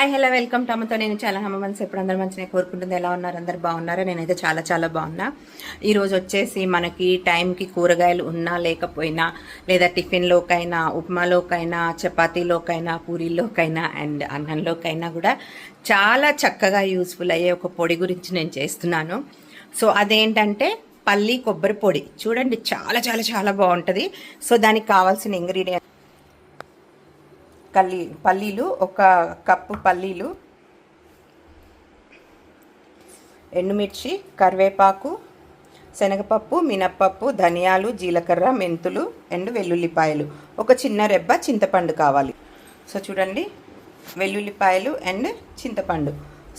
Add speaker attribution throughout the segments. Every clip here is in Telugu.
Speaker 1: హాయ్ హలో వెల్కమ్ టు నేను చాలా అమ్మ మనసు ఎప్పుడు అందరూ మంచిగా కోరుకుంటుంది. ఎలా ఉన్నారు? అందరు బాగున్నారా? నేనైతే చాలా చాలా బాగున్నా. ఈరోజు వచ్చేసి మనకి టైంకి కూరగాయలు ఉన్నా లేకపోయినా లేదా టిఫిన్లోకైనా ఉప్మాలోకైనా చపాతీలోకైనా పూరీలోకైనా అండ్ అన్నంలోకైనా కూడా చాలా చక్కగా యూస్ఫుల్ అయ్యే ఒక పొడి గురించి నేను చేస్తున్నాను. సో అదేంటంటే పల్లి కొబ్బరి పొడి. చూడండి చాలా చాలా చాలా బాగుంటుంది. సో దానికి కావాల్సిన ఇంగ్రీడియంట్ కల్లి పల్లీలు ఒక కప్పు పల్లీలు ఎండుమిర్చి కరివేపాకు శనగపప్పు మినప్పప్పు ధనియాలు జీలకర్ర మెంతులు అండ్ వెల్లుల్లిపాయలు. ఒక చిన్న రెబ్బ చింతపండు కావాలి. సో చూడండి వెల్లుల్లిపాయలు అండ్ చింతపండు.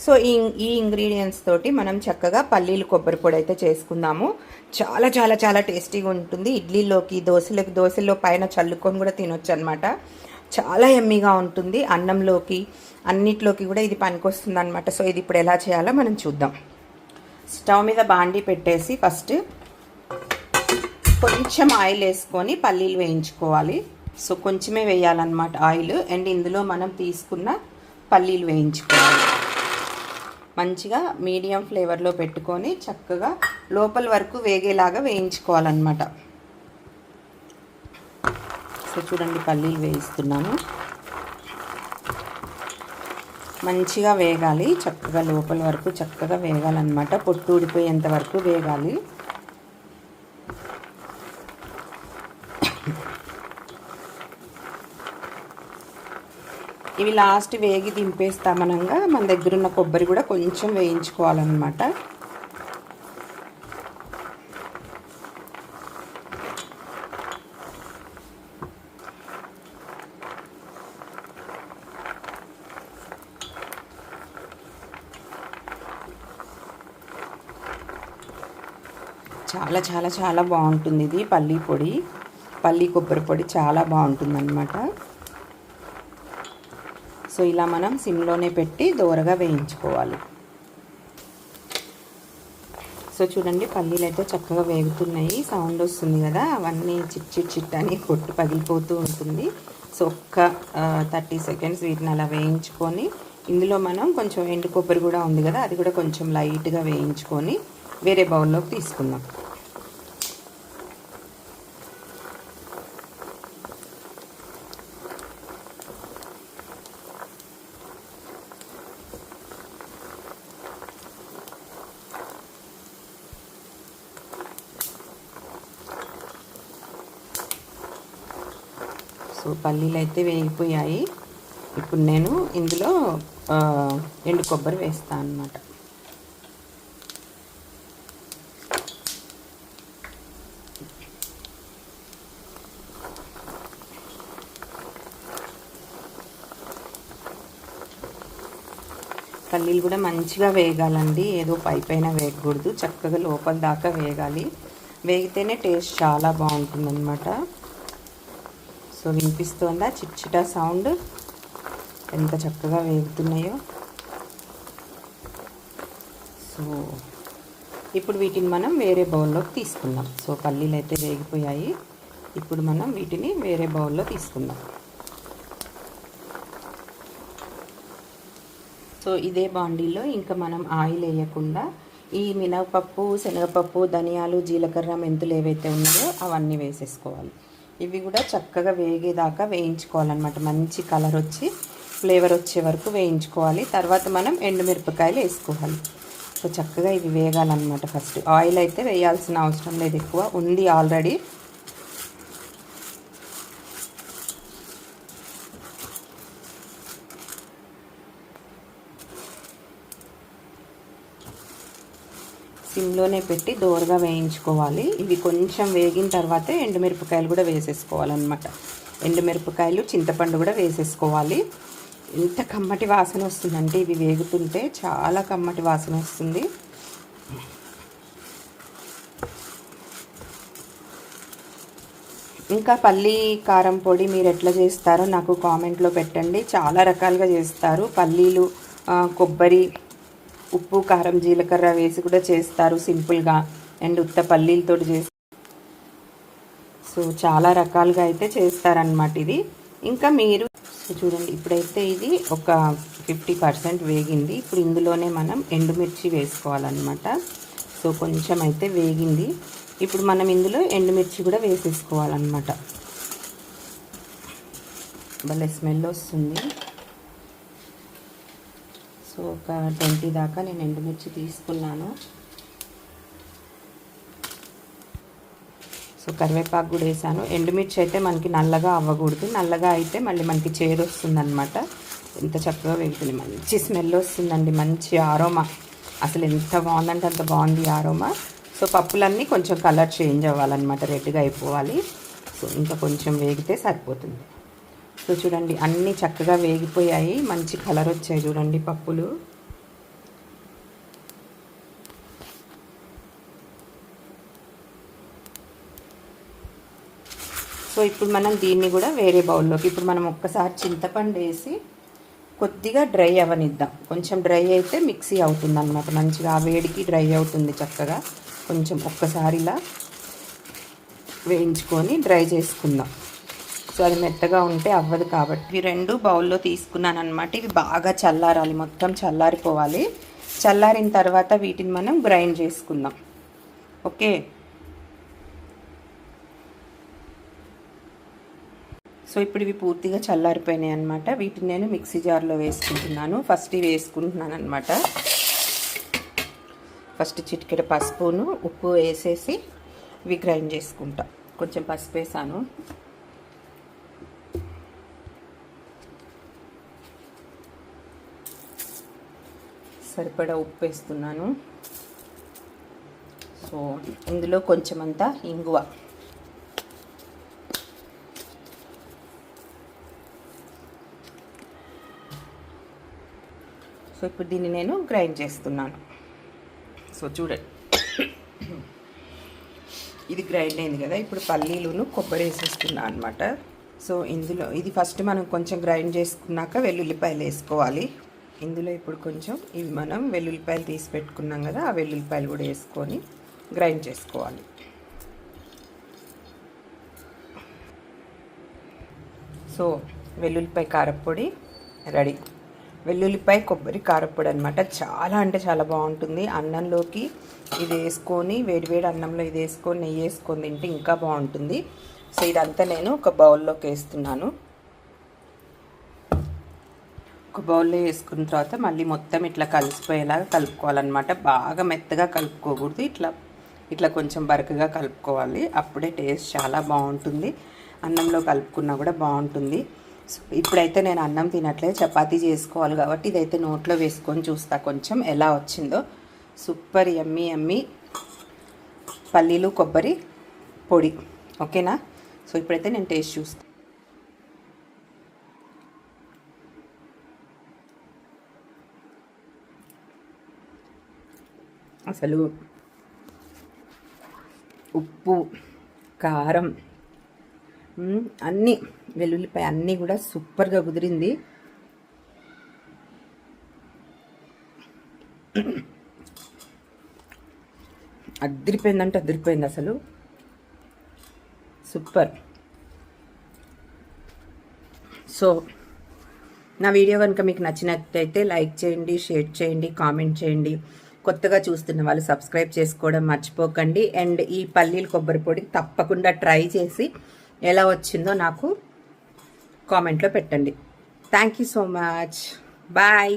Speaker 1: సో ఈ ఈ ఇంగ్రీడియంట్స్ తోటి మనం చక్కగా పల్లీలు కొబ్బరి పొడి అయితే చేసుకుందాము. చాలా చాలా చాలా టేస్టీగా ఉంటుంది. ఇడ్లీలోకి దోశలోకి దోశలో పైన చల్లుకొని కూడా తినొచ్చు అనమాట చాలా ఎమ్మీగా ఉంటుంది. అన్నంలోకి అన్నిట్లోకి కూడా ఇది పనికొస్తుంది అనమాట సో ఇది ఇప్పుడు ఎలా చేయాలో మనం చూద్దాం. స్టవ్ మీద బాండీ పెట్టేసి ఫస్ట్ కొంచెం ఆయిల్ వేసుకొని పల్లీలు వేయించుకోవాలి. సో కొంచెమే వేయాలన్నమాట ఆయిల్. అండ్ ఇందులో మనం తీసుకున్న పల్లీలు వేయించుకోవాలి. మంచిగా మీడియం ఫ్లేవర్లో పెట్టుకొని చక్కగా లోపల వరకు వేగేలాగా వేయించుకోవాలన్నమాట. సో చూడండి పల్లీలు వేయిస్తున్నాను మంచిగా వేగాలి చక్కగా లోపల వరకు చక్కగా వేగాలన్నమాట. పొట్టు ఊడిపోయేంత వరకు వేగాలి. ఇవి లాస్ట్ వేగి దింపేస్తామనంగా మన దగ్గర ఉన్న కొబ్బరి కూడా కొంచెం వేయించుకోవాలన్నమాట. చాలా చాలా చాలా బాగుంటుంది ఇది. పల్లీ పొడి. పల్లీ కొబ్బరి పొడి చాలా బాగుంటుందన్నమాట. సో ఇలా మనం సిమ్లోనే పెట్టి దోరగా వేయించుకోవాలి. సో చూడండి పల్లీలు అయితే చక్కగా వేగుతున్నాయి. సౌండ్ వస్తుంది కదా. అవన్నీ చిట్ చిట్ చిట్ అని కొట్టు పగిలిపోతూ ఉంటుంది. సో ఒక్క థర్టీ సెకండ్స్ వీటిని అలా వేయించుకొని ఇందులో మనం కొంచెం ఎండు కొబ్బరి కూడా ఉంది కదా అది కూడా కొంచెం లైట్గా వేయించుకొని వేరే బౌల్లోకి తీసుకుందాం. సో పల్లీలు అయితే వేగిపోయాయి. ఇప్పుడు నేను ఇందులో ఎండు కొబ్బరి వేస్తాను అన్నమాట. పల్లీలు కూడా మంచిగా వేగాలండి. ఏదో పై పైన వేయకూడదు చక్కగా లోపల దాకా వేగాలి. వేగితేనే టేస్ట్ చాలా బాగుంటుందన్నమాట. సో వినిపిస్తోందా? చిట్చిటా సౌండ్ ఎంత చక్కగా వేగుతున్నాయో. సో ఇప్పుడు వీటిని మనం వేరే బౌల్లోకి తీసుకుందాం. సో పల్లీలు అయితే వేగిపోయాయి. ఇప్పుడు మనం వీటిని వేరే బౌల్లో తీసుకుందాం. సో ఇదే బాండీలో ఇంకా మనం ఆయిల్ వేయకుండా ఈ మినపప్పు శనగపప్పు ధనియాలు జీలకర్ర మెంతులు ఏవైతే ఉన్నాయో అవన్నీ వేసేసుకోవాలి. ఇవి కూడా చక్కగా వేగేదాకా వేయించుకోవాలన్నమాట. మంచి కలర్ వచ్చి ఫ్లేవర్ వచ్చే వరకు వేయించుకోవాలి. తర్వాత మనం ఎండుమిరపకాయలు వేసుకోవాలి. సో చక్కగా ఇవి వేగాలన్నమాట ఫస్ట్. ఆయిల్ అయితే వేయాల్సిన అవసరం లేదు ఎక్కువ. ఉంది ఆల్రెడీ. సిమ్లోనే పెట్టి దోరగా వేయించుకోవాలి. ఇవి కొంచెం వేగిన తర్వాతే ఎండుమిరపకాయలు కూడా వేసేసుకోవాలన్నమాట. ఎండుమిరపకాయలు చింతపండు కూడా వేసేసుకోవాలి. ఎంత కమ్మటి వాసన వస్తుందంటే ఇవి వేగుతుంటే చాలా కమ్మటి వాసన వస్తుంది. ఇంకా పల్లీ కారం పొడి మీరు ఎట్లా చేస్తారో నాకు కామెంట్లో పెట్టండి. చాలా రకాలుగా చేస్తారు. పల్లీలు కొబ్బరి ఉప్పు కారం జీలకర్ర వేసి కూడా చేస్తారు సింపుల్గా. అండ్ ఉత్త పల్లీలతో చేసి సో చాలా రకాలుగా అయితే చేస్తారనమాట ఇది. ఇంకా మీరు చూడండి ఇప్పుడైతే ఇది ఒక ఫిఫ్టీ పర్సెంట్ వేగింది. ఇప్పుడు ఇందులోనే మనం ఎండుమిర్చి వేసుకోవాలన్నమాట. సో కొంచెం అయితే వేగింది. ఇప్పుడు మనం ఇందులో ఎండుమిర్చి కూడా వేసేసుకోవాలన్నమాట. భలే స్మెల్ వస్తుంది. సో ఒక ట్వంటీ దాకా నేను ఎండుమిర్చి తీసుకున్నాను. సో కరివేపాకు కూడా వేసాను. ఎండుమిర్చి అయితే మనకి నల్లగా అవ్వకూడదు. నల్లగా అయితే మళ్ళీ మనకి చేదు వస్తుందన్నమాట ఎంత చక్కగా వేగుతుంది. మంచి స్మెల్ వస్తుందండి. మంచి ఆరోమా. అసలు ఎంత బాగుందంటే అంత బాగుంది ఆరోమా. సో పప్పులన్నీ కొంచెం కలర్ చేంజ్ అవ్వాలన్నమాట. రెడ్గా అయిపోవాలి. సో ఇంకా కొంచెం వేగితే సరిపోతుంది. సో చూడండి. అన్నీ చక్కగా వేగిపోయాయి. మంచి కలర్ వచ్చాయి చూడండి పప్పులు. సో ఇప్పుడు మనం దీన్ని కూడా వేరే బౌల్లోకి ఇప్పుడు మనం ఒక్కసారి చింతపండు వేసి కొద్దిగా డ్రై అవనిద్దాం. కొంచెం డ్రై అయితే మిక్సీ అవుతుంది అనమాట మంచిగా ఆ వేడికి డ్రై అవుతుంది చక్కగా. కొంచెం ఒక్కసారి ఇలా వేయించుకొని డ్రై చేసుకుందాం. సో అది మెత్తగా ఉంటే అవ్వదు కాబట్టి. ఇవి రెండు బౌల్లో తీసుకున్నాను అనమాట ఇవి బాగా చల్లారాలి మొత్తం చల్లారిపోవాలి. చల్లారిన తర్వాత వీటిని మనం గ్రైండ్ చేసుకుందాం. ఓకే? సో ఇప్పుడు ఇవి పూర్తిగా చల్లారిపోయినాయి అనమాట వీటిని నేను మిక్సీ జార్లో వేసుకుంటున్నాను. ఫస్ట్ ఇవి వేసుకుంటున్నాను అనమాట ఫస్ట్ చిటికెడ పసుపును ఉప్పు వేసేసి ఇవి గ్రైండ్ చేసుకుంటా. కొంచెం పసుపు వేసాను. సరిపడా ఉప్పు వేస్తున్నాను. సో ఇందులో కొంచెం అంతా ఇంగువ. సో ఇప్పుడు దీన్ని నేను గ్రైండ్ చేస్తున్నాను. సో చూడండి. ఇది గ్రైండ్ అయింది కదా ఇప్పుడు పల్లీలును కొబ్బరి వేసేస్తున్నాను అనమాట సో ఇందులో ఇది ఫస్ట్ మనం కొంచెం గ్రైండ్ చేసుకున్నాక వెల్లుల్లిపాయలు వేసుకోవాలి. ఇందులో ఇప్పుడు కొంచెం ఇవి మనం వెల్లుల్లిపాయలు తీసి పెట్టుకున్నాం కదా ఆ వెల్లుల్లిపాయలు కూడా వేసుకొని గ్రైండ్ చేసుకోవాలి. సో వెల్లుల్లిపాయ కారపొడి రెడీ. వెల్లుల్లిపాయ కొబ్బరి కారపొడి అనమాట చాలా అంటే చాలా బాగుంటుంది. అన్నంలోకి ఇది వేసుకొని వేడివేడి అన్నంలో ఇది వేసుకొని నెయ్యి వేసుకొని తింటే ఇంకా బాగుంటుంది. సో ఇదంతా నేను ఒక బౌల్లోకి వేస్తున్నాను. ఒక బౌల్లో వేసుకున్న తర్వాత మళ్ళీ మొత్తం ఇట్లా కలిసిపోయేలాగా కలుపుకోవాలన్నమాట. బాగా మెత్తగా కలుపుకోకూడదు. ఇట్లా ఇట్లా కొంచెం బరకగా కలుపుకోవాలి. అప్పుడే టేస్ట్ చాలా బాగుంటుంది. అన్నంలో కలుపుకున్నా కూడా బాగుంటుంది. సో ఇప్పుడైతే నేను అన్నం తినట్లేదు. చపాతీ చేసుకోవాలి కాబట్టి ఇదైతే నోట్లో వేసుకొని చూస్తా కొంచెం ఎలా వచ్చిందో. సూపర్ ఎమ్మి ఎమ్మి పల్లీలు కొబ్బరి పొడి. ఓకేనా? సో ఇప్పుడైతే నేను టేస్ట్ చూస్తాను అసలు ఉప్పు కారం అన్నీ వెల్లుల్లిపాయ అన్నీ కూడా సూపర్గా కుదిరింది. అదిరిపోయిందంటే అదిరిపోయింది అసలు. సూపర్. సో నా వీడియో కనుక మీకు నచ్చినట్టయితే లైక్ చేయండి షేర్ చేయండి కామెంట్ చేయండి. కొత్తగా చూస్తున్న వాళ్ళు సబ్స్క్రైబ్ చేసుకోవడం మర్చిపోకండి. అండ్ ఈ పల్లీలు కొబ్బరి పొడి తప్పకుండా ట్రై చేసి ఎలా వచ్చిందో నాకు కామెంట్లో పెట్టండి. Thank you so much bye